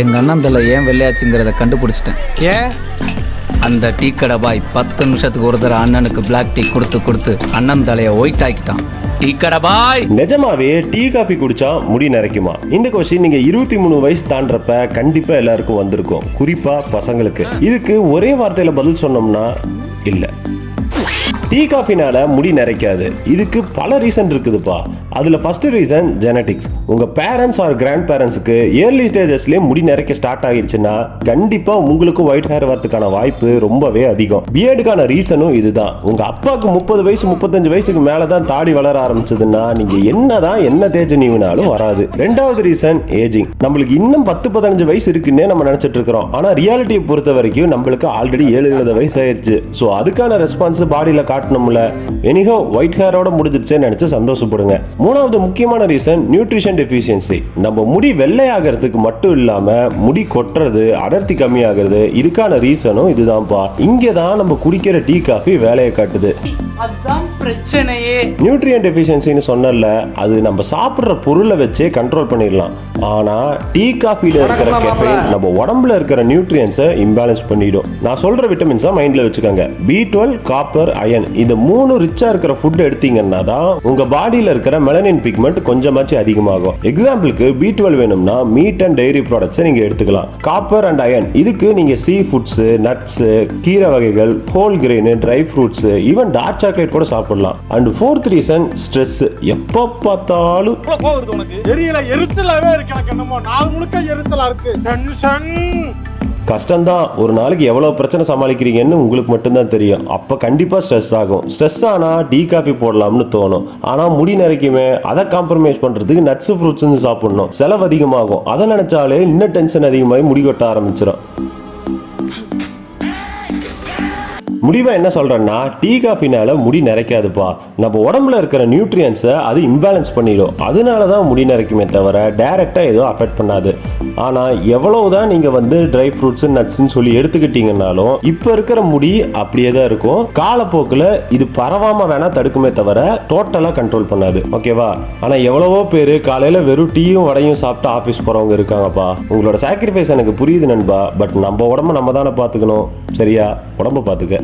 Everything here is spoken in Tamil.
எங்க அண்ணன் தலை ஏன் வெள்ளையாச்சுங்கிறத கண்டுபிடிச்சிட்டேன். ஏன்? அந்த டீ கடை பாய் பத்து நிமிஷத்துக்கு ஒரு தடவை அண்ணனுக்கு பிளாக் டீ கொடுத்து கொடுத்து அண்ணன் தலையை ஒயிட் ஆக்கிட்டான். டீ கடை பாய்! நிஜமாவே டீ காஃபி குடிச்சா முடி நரைக்குமா இந்த கொஸ்டின் நீங்க இருபத்தி மூணு வயசு தாண்டறப்ப கண்டிப்பா எல்லாருக்கும் வந்திருக்கும். குறிப்பா பசங்களுக்கு. இதுக்கு ஒரே வார்த்தையில பதில் சொன்னோம்னா இல்ல. டீ காஃபினால முடி நரைக்காது இதுக்கு பல ரீசன் இருக்குதுப்பா. அதுல ஃபர்ஸ்ட் ரீசன் ஜெனடிக்ஸ் உங்க பேரண்ட்ஸ் ஆர் கிராண்ட் பேரண்ட்ஸுக்கு ஏர்லி ஸ்டேஜஸ்லயே முடி நரைக்க ஸ்டார்ட் ஆகிருச்சுன்னா கண்டிப்பா உங்களுக்கும் ஒயிட் ஹேர் வரதுக்கான வாய்ப்பு ரொம்பவே அதிகம். பிஎடுக்கான ரீசனும் இதுதான். உங்க அப்பாவுக்கு முப்பது வயசு முப்பத்தஞ்சு வயசுக்கு மேலே தான் தாடி வளர ஆரம்பிச்சதுன்னா நீங்க என்னதான் என்ன தேஜ நீவினாலும் வராது. ரெண்டாவது ரீசன் ஏஜிங் நம்மளுக்கு இன்னும் பத்து பதினஞ்சு வயசு இருக்குன்னே நம்ம நினைச்சிட்டு இருக்கிறோம். ஆனா ரியாலிட்டியை பொறுத்த வரைக்கும் நம்மளுக்கு ஆல்ரெடி ஏழு எழுபது வயசு ஆயிருச்சு. ஸோ அதுக்கான ரெஸ்பான்ஸ் பாடியில காட்டணும்ல. எனிஹோ ஒயிட் ஹேரோட முடிஞ்சிருச்சேன்னு நினைச்சு சந்தோஷப்படுங்க. மூணாவது முக்கியமான ரீசன் நியூட்ரிஷன் டெஃபிஷியன்சி நம்ம முடி வெள்ளையாகிறதுக்கு மட்டும் இல்லாம முடி கொட்டுறது அடர்த்தி கம்மியாகிறது இதுக்கான ரீசனும் இதுதான்ப்பா. இங்கே தான் நம்ம குடிக்கிற டீ காஃபி வேலையை காட்டுது. பிரச்சனையே. நியூட்ரியன் டெஃபிஷியன்சின்னு சொன்னல அது நம்ம சாப்பிட்ற பொருளை வச்சே கண்ட்ரோல் பண்ணிடலாம். ஆனா டீ காஃபில இருக்கிற கெஃபைன் நம்ம உடம்புல இருக்கிற நியூட்ரியன்ஸை இம்பேலன்ஸ் பண்ணிடும். நான் சொல்ற விட்டமின்ஸை மைண்ட்ல வச்சுக்கோங்க. பி டுவெல் காப்பர் அயன் இது மூணு ரிச்சா இருக்கிற ஃபுட் எடுத்தீங்கன்னா தான் உங்க பாடியில இருக்கிற மெலனின் பிக்மெண்ட் கொஞ்சமாச்சு அதிகமாகும். எக்ஸாம்பிளுக்கு பி டுவெல் வேணும்னா மீட் அண்ட் டைரி ப்ராடக்ட்ஸை நீங்க எடுத்துக்கலாம். காப்பர் அண்ட் அயன் இதுக்கு நீங்க சீ ஃபுட்ஸ் நட்ஸ் கீரை வகைகள் whole grain dry fruits even dark chocolate கூட சாப்பிடலாம். அண்ட் ஃபோர்த் ரீசன் ஸ்ட்ரெஸ் எப்போ பார்த்தாலும் எரியல எரிச்சலாவே இருக்கு எனக்கு என்னமோ. நாள் முழுக்க எரிச்சலா இருக்கு. டென்ஷன் கஷ்டம்தான். ஒரு நாளைக்கு எவ்வளோ பிரச்சனை சமாளிக்கிறீங்கன்னு உங்களுக்கு மட்டும்தான் தெரியும். அப்போ கண்டிப்பாக ஸ்ட்ரெஸ் ஆகும். ஸ்ட்ரெஸ் ஆனால் டீ காஃபி போடலாம்னு தோணும். ஆனால் முடி நரைக்குமே அதை காம்ப்ரமைஸ் பண்ணுறதுக்கு நட்ஸ் ஃப்ரூட்ஸ்னு சாப்பிடணும். செலவு அதிகமாகும். அதை நினச்சாலே இன்னும் டென்ஷன் அதிகமாகி முடி கொட்ட ஆரம்பிச்சிடும் முடிவாக என்ன சொல்கிறேன்னா டீ காஃபினால் முடி நிறைக்காதுப்பா. நம்ம உடம்புல இருக்கிற நியூட்ரியன்ஸை அது இம்பேலன்ஸ் பண்ணிடும். அதனால தான் முடி நிறைக்குமே தவிர டைரெக்டாக எதுவும் அஃபெக்ட் பண்ணாது. ஆனால் எவ்வளோ தான் நீங்கள் வந்து ட்ரை ஃப்ரூட்ஸ் நட்ஸ்ன்னு சொல்லி எடுத்துக்கிட்டீங்கன்னாலும் இப்போ இருக்கிற முடி அப்படியே தான் இருக்கும். காலப்போக்கில் இது பரவாமல் வேணால் தடுக்குமே தவிர டோட்டலாக கண்ட்ரோல் பண்ணாது. ஓகேவா ஆனால் எவ்வளவோ பேர் காலையில் வெறும் டீயும் வடையும் சாப்பிட்டு ஆஃபீஸ் போகிறவங்க இருக்காங்கப்பா. உங்களோட சாக்ரிஃபைஸ் எனக்கு புரியுது நண்பா. பட் நம்ம உடம்ப நம்ம தானே பார்த்துக்கணும். சரியா? உடம்ப பார்த்துக்க.